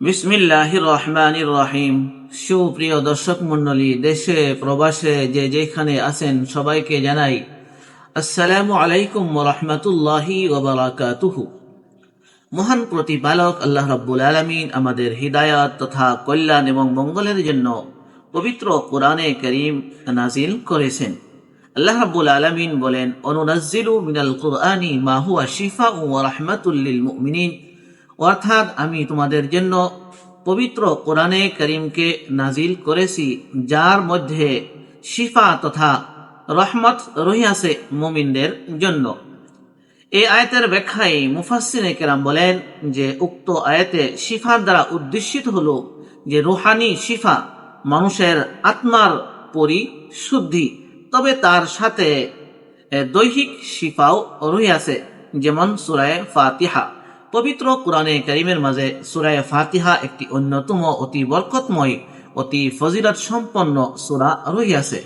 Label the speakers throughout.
Speaker 1: বিসমিল্লাহির রহমানির রহিম সুপ্রিয় দর্শক মন্ডলী দেশে, প্রবাসে, যে যেখানে আছেন, সবাইকে জানাই আসসালামু আলাইকুম রহমতুল্লাহি ওবরাকাতুহু মহান প্রতিপালক আল্লাহ রাব্বুল আলমিন আমাদের হৃদায়ত তথা কল্যাণ এবং মঙ্গলের জন্য পবিত্র কোরআনে করিম নাজিল করেছেন। আল্লাহ রাব্বুল আলমিন বলেন, অনুনাজ্জিলু মিনাল কুরআনি মা হুয়া শিফা ও রাহমাতুল্লিল মুমিনিন। অর্থাৎ আমি তোমাদের জন্য পবিত্র কোরআনে করিমকে নাজিল করেছি, যার মধ্যে শিফা তথা রহমত রহিয়াছে মুমিনদের জন্য। এই আয়াতের ব্যাখ্যায় মুফাসসিনে কেরাম বলেন যে, উক্ত আয়াতে শিফার দ্বারা উদ্দেশিত হল যে, রুহানি শিফা মানুষের আত্মার পরিশুদ্ধি, তবে তার সাথে দৈহিক শিফাও রহিয়াছে যেমন সুরায় ফাতিহা। পবিত্র কোরআনে করিমের মাঝে সুরায় ফাতিহা একটি অন্যতম অতি বরকতময়, অতি ফজিলত সম্পন্ন সুরা রহিয়াছে।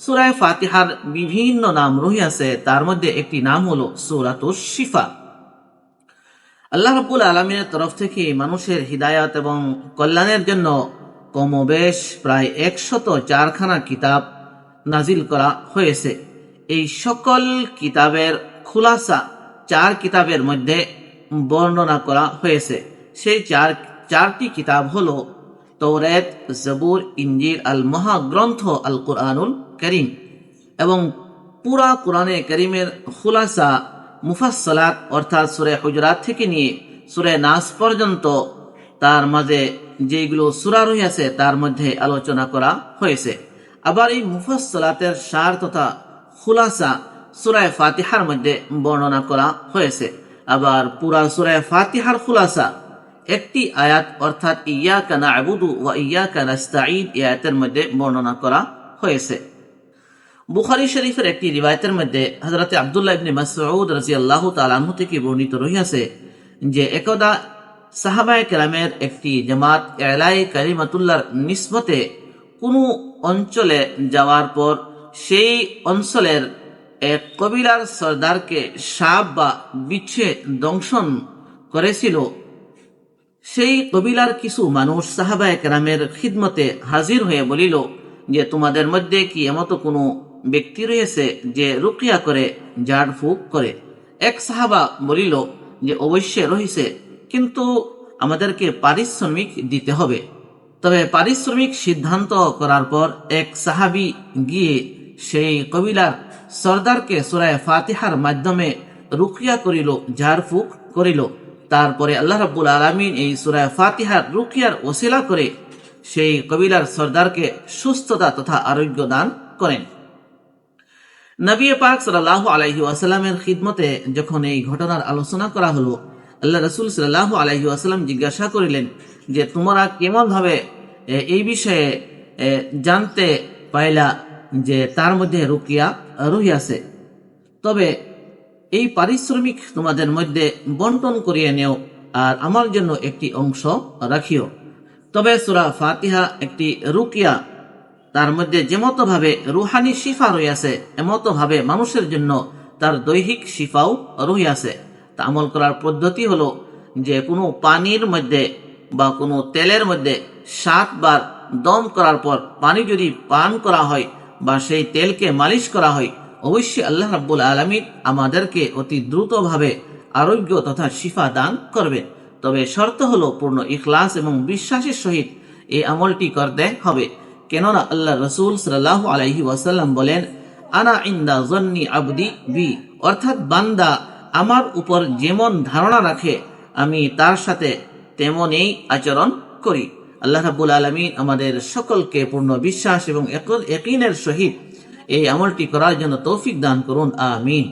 Speaker 1: সুরায় ফাতিহার বিভিন্ন নাম রহিয়াছে, তার মধ্যে একটি নাম হল সুরাতুস শিফা। আল্লাহ রাব্বুল আলমিনের তরফ থেকে মানুষের হিদায়াত এবং কল্যাণের জন্য কমবেশ প্রায় একশত চারখানা কিতাব নাজিল করা হয়েছে। এই সকল কিতাবের খুলাসা চার কিতাবের মধ্যে বর্ণনা করা হয়েছে। সেই চার, চারটি কিতাব হল তৌরেত জবুর ইঞ্জির আল মহাগ্রন্থ, আল কোরআনুল করিম এবং পুরা কোরআনে করিমের খুলাসা, মুফাসসালাত অর্থাৎ সুরে হুজরাত থেকে নিয়ে সুরে নাস পর্যন্ত তার মাঝে যেগুলো সুরা রহিয়াছে তার মধ্যে আলোচনা করা হয়েছে। আবার এই মুফাসলাতের সার তথা খুলাসা সুরায় ফাতিহার মধ্যে বর্ণনা করা হয়েছে। আবার পুরা সুরায় ফাতিহার খুলাসা, একটি আয়াত অর্থাৎ ইয়া কানা আবুদু ওয়া ইয়া কানাস্তাঈদ এই আয়াতের মধ্যে বর্ণনা করা হয়েছে। বুখারী শরীফের একটি রিবায়তের মধ্যে হযরত আব্দুল্লাহ ইবনে মাসউদ রাদিয়াল্লাহু তাআলা আনহু থেকে বর্ণিত রহিয়াছে যে, একদা সাহাবায়ে কেরামের একটি জামাত এলাই কালিমাতুল্লাহর নিসবতে কোনো অঞ্চলে যাওয়ার পর সেই অঞ্চলের এক কবিলার সর্দারকে সাপ বা বিচ্ছে দংশন করেছিল। সেই কবিলার কিছু মানুষ সাহাবা একরামের খিদমতে হাজির হয়ে বলিল, যে তোমাদের মধ্যে কি এমতো কোনো ব্যক্তি রয়েছে যে রুকিয়া করে ঝাড় ফুক করে? এক সাহাবা বলিল, যে অবশ্যই রয়েছে কিন্তু আমাদেরকে পারিশ্রমিক দিতে হবে। তবে পারিশ্রমিক সিদ্ধান্ত করার পর এক সাহাবি গিয়ে সেই কবিলার সর্দারকে সুরায় ফাতিহার মাধ্যমে রুকিয়া করিল ঝাড়ফুক করিল। তারপরে আল্লাহ রাব্বুল আলমিন এই সুরায় ফাতিহার রুকিয়ার ওসিলা করে সেই কবিলার সর্দারকে সুস্থতা তথা আরোগ্য দান করেন। নবী পাক সাল্লাহ আলাইহি ওয়াসাল্লামের খিদমতে যখন এই ঘটনার আলোচনা করা হলো, আল্লাহ রসুল সাল্লাহ আলাইহি ওয়াসাল্লাম জিজ্ঞাসা করিলেন যে, তোমরা কেমন ভাবে এই বিষয়ে জানতে পাইলা যে তার মধ্যে রুকিয়া রহিয়াছে তবে এই পারিশ্রমিক তোমাদের মধ্যে বন্টন করিয়ে নেও আর আমার জন্য একটি অংশ রাখিও। তবে সুরা ফাতিহা একটি রুকিয়া। তার মধ্যে যেমতো ভাবে রুহানি শিফা রইয়াছে এমতো ভাবে মানুষের জন্য তার দৈহিক শিফাও রহিয়াছে তা আমল করার পদ্ধতি হলো যে কোনো পানির মধ্যে বা কোনো তেলের মধ্যে সাতবার দম করার পর পানি যদি পান করা হয় বা সেই তেলকে মালিশ করা হয়, অবশ্যই আল্লাহ রাব্বুল আলমিন আমাদেরকে অতি দ্রুতভাবে আরোগ্য তথা শিফা দান করবে। তবে শর্ত হলো পূর্ণ ইখলাস এবং বিশ্বাসের সহিত এই আমলটি করতে হবে। কেননা আল্লাহ রসুল সাল্লাহ আলাইহি ওয়াসাল্লাম বলেন, আনা ইন্দা জন্নি আবদি বি। অর্থাৎ বান্দা আমার উপর যেমন ধারণা রাখে, আমি তার সাথে তেমনই আচরণ করি। আল্লাহ রাবুল আলমিন আমাদের সকলকে পূর্ণ বিশ্বাস এবং একিনের সহিত এই আমলটি করার জন্য তৌফিক দান করুন, আমিন।